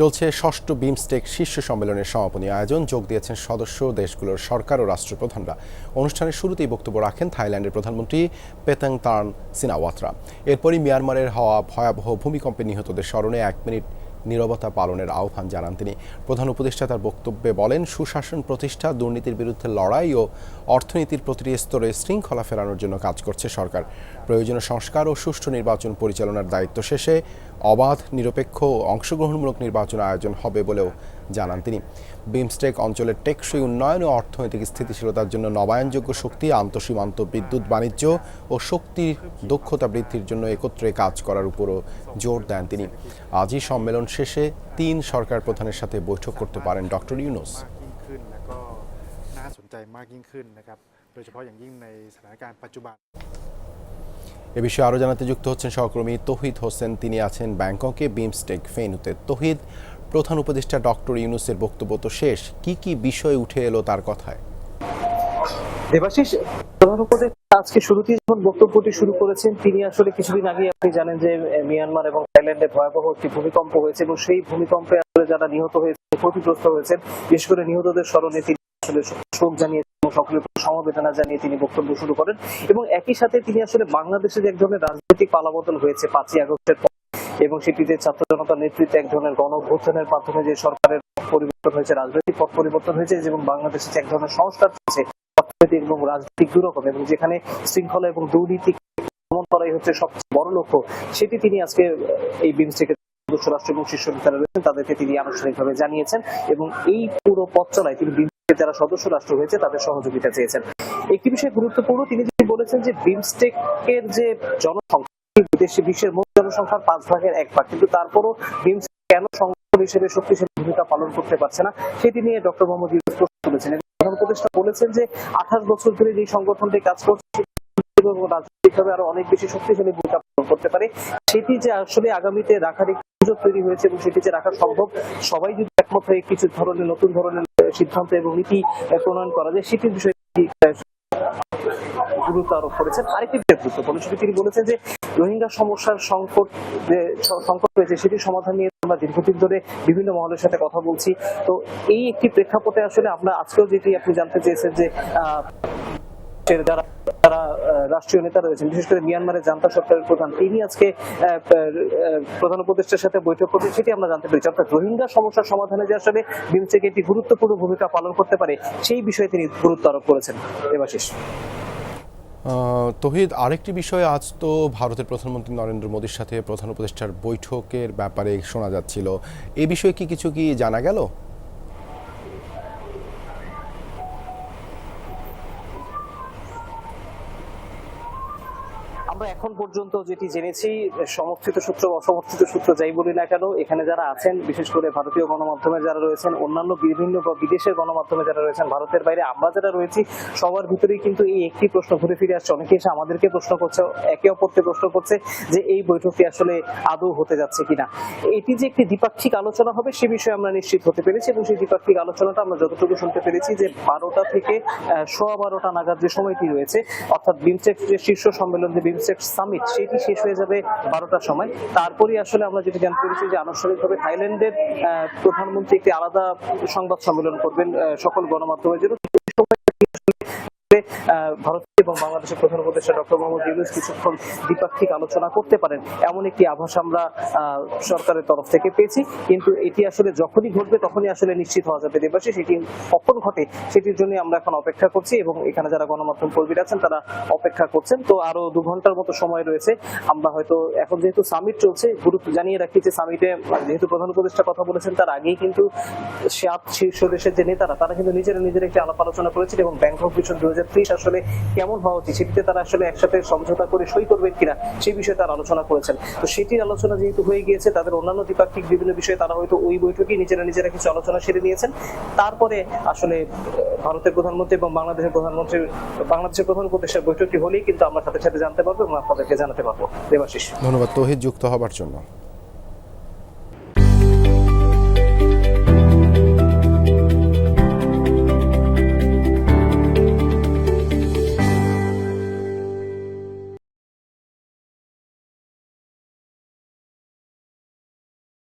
চলছে ষষ্ঠ বিমস্টেক শীর্ষ সম্মেলনের সমাপনী আয়োজন। যোগ দিয়েছেন সদস্য দেশগুলোর সরকার ও রাষ্ট্রপ্রধানরা। অনুষ্ঠানের শুরুতেই বক্তব্য রাখেন থাইল্যান্ডের প্রধানমন্ত্রী পেতাং তার্ন সিনাওয়াত্রা। এরপরই মিয়ানমারের হওয়া ভয়াবহ ভূমিকম্পে নিহতদের স্মরণে এক মিনিট নীরবতা পালনের আহ্বান জানান তিনি। প্রধান উপদেষ্টা তার বক্তব্যে বলেন, সুশাসন প্রতিষ্ঠা, দুর্নীতির বিরুদ্ধে লড়াই ও অর্থনীতির প্রতিটি স্তরে শৃঙ্খলা ফেরানোর জন্য কাজ করছে সরকার। প্রয়োজনীয় সংস্কার ও সুষ্ঠু নির্বাচন পরিচালনার দায়িত্ব শেষে অবাধ, নিরপেক্ষ অংশগ্রহণমূলক নির্বাচন আয়োজন হবে বলেও জানান তিনি। বিমস্টেক অঞ্চলের টেকসই উন্নয়ন ও অর্থনৈতিক স্থিতিশীলতার জন্য নবায়নযোগ্য শক্তি, আন্তঃসীমান্ত বিদ্যুৎ, বাণিজ্য ও শক্তির দক্ষতা বৃদ্ধির জন্য একত্রে কাজ করার উপরও জোর দেন তিনি। আজই সম্মেলন শেষে তিন সরকার প্রধানের সাথে বৈঠক করতে পারেন ডক্টর ইউনুস। এ বিষয়ে আরও জানাতে যুক্ত হচ্ছেন সহকর্মী তহিদ হোসেন। তিনি আছেন ব্যাংককে, বিমস্টেক, ফেনুতে। তহিদ প্রধান উপদেষ্টা ডক্টর ইউনুসের বক্তব্য তো শেষ। কি কি বিষয় উঠে এলো তার কথায়? দেবাশিস, প্রধান উপদেষ্টা আজকে শুরুতেই যখন বক্তব্যটি শুরু করেছেন, তিনি আসলে কিছুদিন আগে আপনি জানেন যে মিয়ানমার এবং থাইল্যান্ডে ভয়াবহ একটি ভূমিকম্প হয়েছে এবং সেই ভূমিকম্পে আসলে যারা নিহত হয়েছে, ক্ষতিগ্রস্ত হয়েছেন, বিশেষ করে নিহতদের স্মরণে তিনি আসলে শোক জানিয়েছেন। প্রতি সমবেদনা জানিয়ে তিনি বক্তব্য শুরু করেন। এবং একই সাথে তিনি আসলে বাংলাদেশে যে এক ধরনের রাজনৈতিক পালাবদল হয়েছে পাঁচই আগস্টের পর, এবং সেটিতে ছাত্র জনতার নেতৃত্বে এক ধরনের গণ মাধ্যমে যে সরকারের পরিবর্তন হয়েছে, রাজনৈতিক পথ পরিবর্তন হয়েছে এবং বাংলাদেশে এক ধরনের সংস্কার চলছে, অর্থনৈতিক এবং রাজনৈতিক দুরকম, এবং যেখানে শৃঙ্খলা এবং দুর্নীতি দমন করাই হচ্ছে সবচেয়ে বড় লক্ষ্য, সেটি তিনি আজকে এই বিমস্টেকের সদস্য রাষ্ট্র এবং শীর্ষ নেতারা রয়েছেন, তাদেরকে তিনি আনুষ্ঠানিকভাবে জানিয়েছেন, এবং এই পুরো পথ চলায় তিনি যারা সদস্য রাষ্ট্র হয়েছে, তাদের সহযোগিতা চেয়েছেন। একটি বিষয় গুরুত্বপূর্ণ, তিনি যদি বলেছেন যে বিমস্টেক এর যে জনসংখ্যা, বিদেশি বিশ্বের মোট জনসংখ্যার পাঁচ ভাগের এক ভাগ, কিন্তু তারপরও বিমস্টেক কেন সংগঠন হিসেবে শক্তিশালী ভূমিকা পালন করতে পারছে না, সেটি নিয়ে ডক্টর মোহাম্মদ ইউসুফ তুলেছেন। প্রধান উপদেষ্টা বলেছেন যে আঠাশ বছর ধরে যে সংগঠনটি কাজ করছে রাজনৈতিকভাবে আরও অনেক বেশি শক্তিশালী ভূমিকা পালন করতে পারে। সেটি যে আসলে আগামীতে রাখার সুযোগ তৈরি হয়েছে এবং সেটি যে রাখা সম্ভব সবাই যদি একমত হয়ে কিছু ধরনের নতুন ধরনের সিদ্ধান্ত এবং নীতি প্রণয়ন করা যায় সেটির বিষয়ে গুরুত্ব আরোপ করেছেন? আরেকটি গুরুত্বপূর্ণ সেটি তিনি বলেছেন যে রোহিঙ্গা সমস্যার সংকট সংকট রয়েছে সেটি সমাধান নিয়ে আমরা দীর্ঘদিন ধরে বিভিন্ন মহলের সাথে কথা বলছি। তো এই একটি প্রেক্ষাপটে আসলে আমরা আজকেও যেটি আপনি জানতে চেয়েছেন যে আহ, যারা আহ, রাষ্ট্রীয় নেতা রয়েছেন বিশেষ করে মিয়ানমারের জান্তা সরকারের প্রধান। তিনি আজকে প্রধান উপদেষ্টার সাথে বৈঠক করবেন সেটি আমরা জানতে পেরেছি। অর্থাৎ রোহিঙ্গা সমস্যার সমাধানে যে আসলে বিমসেক একটি গুরুত্বপূর্ণ ভূমিকা পালন করতে পারে সেই বিষয়ে তিনি গুরুত্ব আরোপ করেছেন। দেবাশিস তহিদ আরেকটি বিষয় আজ তো ভারতের প্রধানমন্ত্রী নরেন্দ্র মোদীর সাথে প্রধান উপদেষ্টার বৈঠকের ব্যাপারে শোনা যাচ্ছিল। এ বিষয়ে কি কিছু কি জানা গেল? আমরা এখন পর্যন্ত যেটি জেনেছি, সমর্থিত সূত্র অসমর্থিত সূত্র যাই বলি না কেন, এখানে যারা আছেন, বিশেষ করে ভারতীয় গণমাধ্যমে যারা রয়েছেন, অন্যান্য বিভিন্ন বিদেশের গণমাধ্যমে যারা রয়েছেন, ভারতের বাইরে আমরা যারা রয়েছি, সবার ভিতরেই কিন্তু এই একটি প্রশ্ন ঘুরে ফিরে আসছে। অনেকে এসে আমাদেরকে প্রশ্ন করছে, একে অপরকে প্রশ্ন করছে যে এই বৈঠকটি আসলে আদৌ হতে যাচ্ছে কিনা। এটি যে একটি দ্বিপাক্ষিক আলোচনা হবে, সে বিষয়ে আমরা নিশ্চিত হতে পেরেছি এবং সেই দ্বিপাক্ষিক আলোচনাটা আমরা যতটুকু শুনতে পেরেছি যে বারোটা থেকে সোয়া বারোটা নাগাদ যে সময়টি রয়েছে, অর্থাৎ বিমসেক যে শীর্ষ সম্মেলন, যে বিমসেক সামিট সেটি শেষ হয়ে যাবে বারোটার সময়। তারপরে আসলে আমরা যেটা জানতে পেরেছি যে আনুষ্ঠানিকভাবে থাইল্যান্ডের প্রধানমন্ত্রী একটি আলাদা সংবাদ সম্মেলন করবেন সকল গণমাধ্যমের জন্য। ভারত এবং বাংলাদেশের প্রধান উপদেষ্টা ডক্টর মোহাম্মদ ইউনুস কিছুক্ষণ দ্বিপাক্ষিক আলোচনা করতে পারেন, এমন একটি আভাস আমরা সরকারের তরফ থেকে পেয়েছি। কিন্তু এটি আসলে যখনই ঘটবে তখনই আসলে নিশ্চিত হওয়া যাবে দেবাশী সেটি কখন ঘটে সেটির জন্য আমরা এখন অপেক্ষা করছি এবং এখানে যারা গণমাধ্যম কর্মীরা আছেন তারা অপেক্ষা করছেন। তো আরও দু ঘণ্টার মতো সময় রয়েছে। আমরা হয়তো এখন যেহেতু সামিট চলছে, গুরুত্ব জানিয়ে রাখি যে সামিটে যেহেতু প্রধান উপদেষ্টা কথা বলেছেন, তার আগেই কিন্তু সাত শীর্ষ দেশের যে নেতারা, তারা কিন্তু নিজেরা নিজের একটি আলাপ আলোচনা করেছেন এবং ব্যাংক ব্যাংকক ভিশন দু আসলে কেমন হওয়া উচিত? সেটিতে তারা আসলে একসাথে সমঝোতা করে সই করবেন কিনা, সেই বিষয়ে তারা আলোচনা করেছেন। তো সেটির আলোচনা যেহেতু হয়ে গিয়েছে, তাদের অন্যান্য দ্বিপাক্ষিক বিভিন্ন বিষয়ে তারা হয়তো ওই বৈঠকেই নিজেরা নিজেরা কিছু আলোচনা সেরে নিয়েছেন। তারপরে আসলে ভারতের প্রধানমন্ত্রী এবং বাংলাদেশের প্রধানমন্ত্রী, বাংলাদেশের প্রধান উপদেশের বৈঠকটি হলেই কিন্তু আমরা সাথে সাথে জানতে পারব এবং আপনাদেরকে জানাতে পারব। দেবাশিস। ধন্যবাদ। তহিদ যুক্ত হবার জন্য।